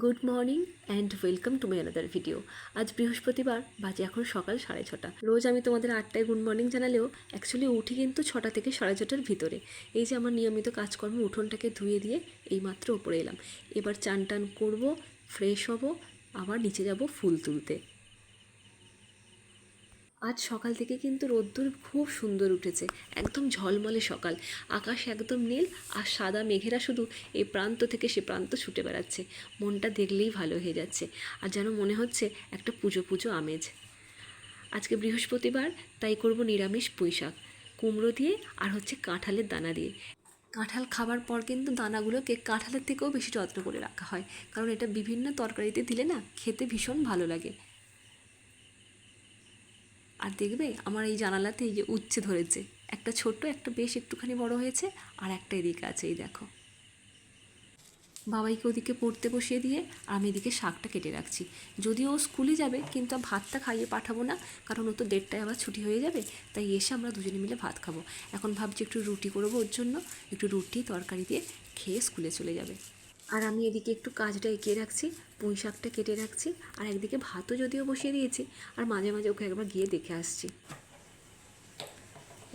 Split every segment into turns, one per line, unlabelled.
Good morning and welcome to my another video আজ বৃহস্পতিবার, বাজে এখন সকাল সাড়ে ছটা। রোজ আমি তোমাদের আটটায় গুড মর্নিং জানালেও অ্যাকচুয়ালি উঠি কিন্তু ছটা থেকে সাড়ে ছটার ভিতরে। এই যে আমার নিয়মিত কাজকর্ম, উঠোনটাকে ধুয়ে দিয়ে এইমাত্র ওপরে এলাম। এবার চান টান করব ফ্রেশ হব, আবার নিচে যাব ফুল তুলতে। আজ সকাল থেকে কিন্তু রোদ্দুর খুব সুন্দর উঠেছে, একদম ঝলমলে সকাল। আকাশ একদম নীল আর সাদা মেঘেরা শুধু এই প্রান্ত থেকে সে প্রান্ত ছুটে বেড়াচ্ছে। মনটা দেখলেই ভালো হয়ে যাচ্ছে আর যেন মনে হচ্ছে একটা পুজো পুজো আমেজ। আজকে বৃহস্পতিবার, তাই করব নিরামিষ পুঁইশাক, কুমড়ো দিয়ে আর হচ্ছে কাঁঠালের দানা দিয়ে। কাঁঠাল খাবার পর কিন্তু দানাগুলোকে কাঁঠালের থেকেও বেশি যত্ন করে রাখা হয়। কারণ এটা বিভিন্ন তরকারিতে দিলে না খেতে ভীষণ ভালো লাগে। আর দেখবে আমার এই জানালাতে এই যে উচ্ছে ধরেছে। একটা ছোট্ট, একটা বেশ একটুখানি বড় হয়েছে আর একটা এদিকে আছে, এই দেখো। বাবাইকে ওদিকে পড়তে বসিয়ে দিয়ে আমি এদিকে শাকটা কেটে রাখছি। যদিও ও স্কুলে যাবে, কিন্তু ভাতটা খাইয়ে পাঠাবো না, কারণ ও তো দেড়টায় আবার ছুটি হয়ে যাবে, তাই এসে আমরা দুজনে মিলে ভাত খাব। এখন ভাবছি একটু রুটি করব ওর জন্য, একটু রুটি তরকারি দিয়ে খেয়ে স্কুলে চলে যাবে। আর আমি এদিকে একটু কাজটা এগিয়ে রাখছি, পুঁই শাকটা কেটে রাখছি, আর একদিকে ভাতও যদিও বসিয়ে দিয়েছি, আর মাঝে মাঝে ওকে একবার গিয়ে দেখে আসছি।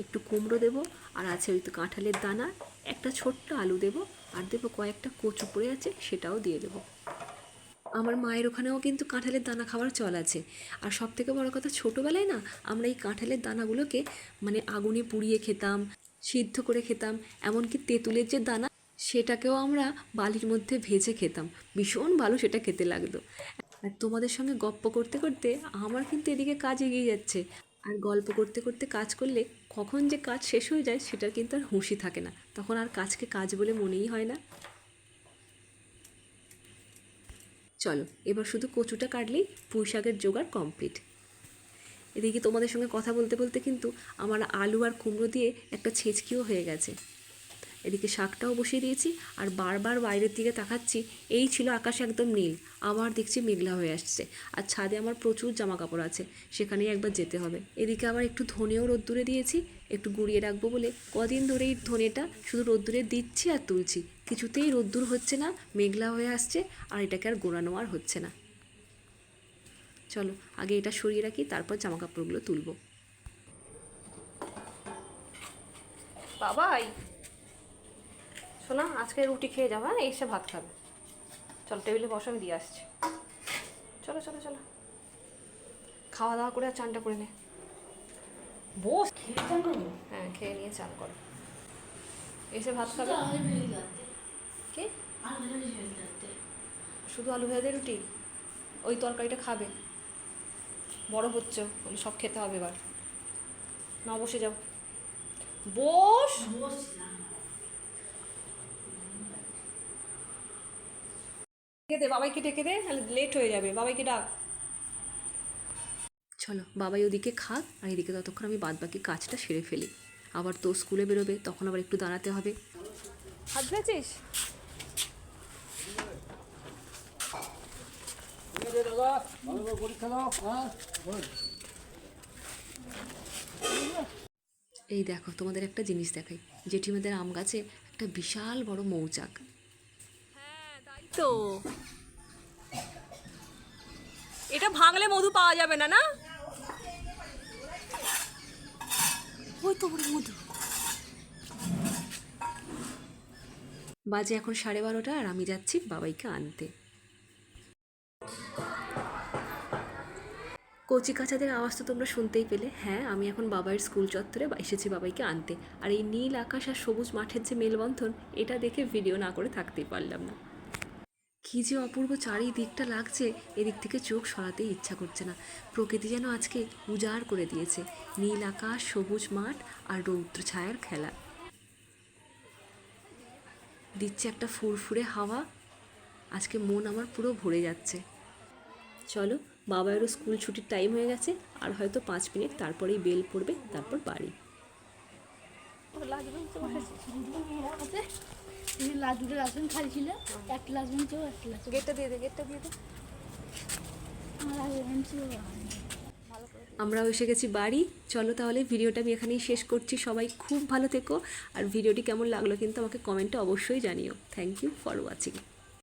একটু কুমড়ো দেবো, আর আছে ওই তো কাঁঠালের দানা, একটা ছোট্ট আলু দেবো, আর দেবো কয়েকটা কচু পড়ে আছে, সেটাও দিয়ে দেবো। আমার মায়ের ওখানেও কিন্তু কাঁঠালের দানা খাওয়ার চল আছে, আর সব থেকে বড় কথা ছোটোবেলায় না, আমরা এই কাঁঠালের দানাগুলোকে মানে আগুনে পুড়িয়ে খেতাম, সিদ্ধ করে খেতাম, এমনকি তেঁতুলের যে দানা সেটাকেও আমরা বালির মধ্যে ভেজে খেতাম। ভীষণ ভালো সেটা খেতে লাগতো। আর তোমাদের সঙ্গে গপ্প করতে করতে আমার কিন্তু এদিকে কাজ এগিয়ে যাচ্ছে। আর গল্প করতে করতে কাজ করলে কখন যে কাজ শেষ হয়ে যায় সেটার কিন্তু আর হুঁশি থাকে না। তখন আর কাজকে কাজ বলে মনেই হয় না। চলো, এবার শুধু কচুটা কাটলেই পুঁই শাকের জোগাড় কমপ্লিট। এদিকে তোমাদের সঙ্গে কথা বলতে বলতে কিন্তু আমার আলু আর কুমড়ো দিয়ে একটা ছেঁচকিও হয়ে গেছে। এদিকে শাকটাও বসিয়ে দিয়েছি আর বারবার বাইরের দিকে তাকাচ্ছি, এই ছিল আকাশ একদম নীল, আবার দেখছি মেঘলা হয়ে আসছে আর ছাদে আমার প্রচুর জামা কাপড় আছে, সেখানেই একবার যেতে হবে। এদিকে আবার একটু ধনেও রোদ্দুরে দিয়েছি, একটু গুঁড়িয়ে রাখব বলে কদিন ধরে এই ধনেটা শুধু রোদ্দুরে দিচ্ছি আর তুলছি, কিছুতেই রোদ্দুর হচ্ছে না, মেঘলা হয়ে আসছে আর এটাকে আর গোড়ানো আর হচ্ছে না। চলো, আগে এটা সরিয়ে রাখি, তারপর জামা কাপড়গুলো তুলবো।
বাবাই! শোনা আজকে রুটি খেয়ে যাব হ্যাঁ এসে ভাত খাবে। চলো টেবিলে বসো আমি দিয়ে আসছি। চলো চলো চলো। খাওয়া দাওয়া করে আর চানটা করে নে। বস হ্যাঁ খেয়ে নিয়ে চান করো। এসে ভাত খাবে। কি? শুধু আলু ভেজে রুটি? ওই তরকারিটা খাবে। বড় হচ্ছে বলে সব খেতে হবে এবার। না বসে যাও। বস! ডেকে দে বাবাইকে ডেকে দে তাহলে লেট হয়ে যাবে। বাবাইকে ডাক।
চলো বাবাই ওদিকে খাক আর এদিকে ততক্ষণ আমি বাদ বাকি কাজটা সেরে ফেলি। আবার তো স্কুলে বেরোবে তখন আবার একটু দাঁড়াতে হবে।
হাত ধুয়েছিস
এই দেখো তোমাদের একটা জিনিস দেখাই। জেঠিমাদের আম গাছে একটা বিশাল বড় মৌচাক।
তো? এটা ভাঙলে মধু পাওয়া যাবে না না?
ওই তো মধু। বাজে এখন সাড়ে বারোটা আর আমি যাচ্ছি বাবাইকে আনতে। কচি কাচাদের আওয়াজ তো তোমরা শুনতেই পেলে। হ্যাঁ আমি এখন বাবার স্কুল চত্বরে এসেছি বাবাইকে আনতে। আর এই নীল আকাশ আর সবুজ মাঠের যে মেলবন্ধন, এটা দেখে ভিডিও না করে থাকতেই পারলাম না। কী যে অপূর্ব চারিদিকটা লাগছে, এদিক থেকে চোখ সরাতেই ইচ্ছা করছে না। প্রকৃতি যেন আজকে উজাড় করে দিয়েছে। নীল আকাশ, সবুজ মাঠ আর রৌদ্র ছায়ার খেলা। দিচ্ছে একটা ফুরফুরে হাওয়া। আজকে মন আমার পুরো ভরে যাচ্ছে। চলো বাবারও স্কুল ছুটির টাইম হয়ে গেছে। আর হয়তো পাঁচ মিনিট তারপরেই বেল পড়বে, তারপর বাড়ি।
খালি ছিল একটা একটা
গেটটা দিয়ে দে গেটটা দিয়ে দে।
আমার
আমরাও এসে গেছি বাড়ি। চলো তাহলে ভিডিওটা আমি এখানেই শেষ করছি। সবাই খুব ভালো থেকো। আর ভিডিওটি কেমন লাগল কিন্তু আমাকে কমেন্টে অবশ্যই জানিও। Thank you for watching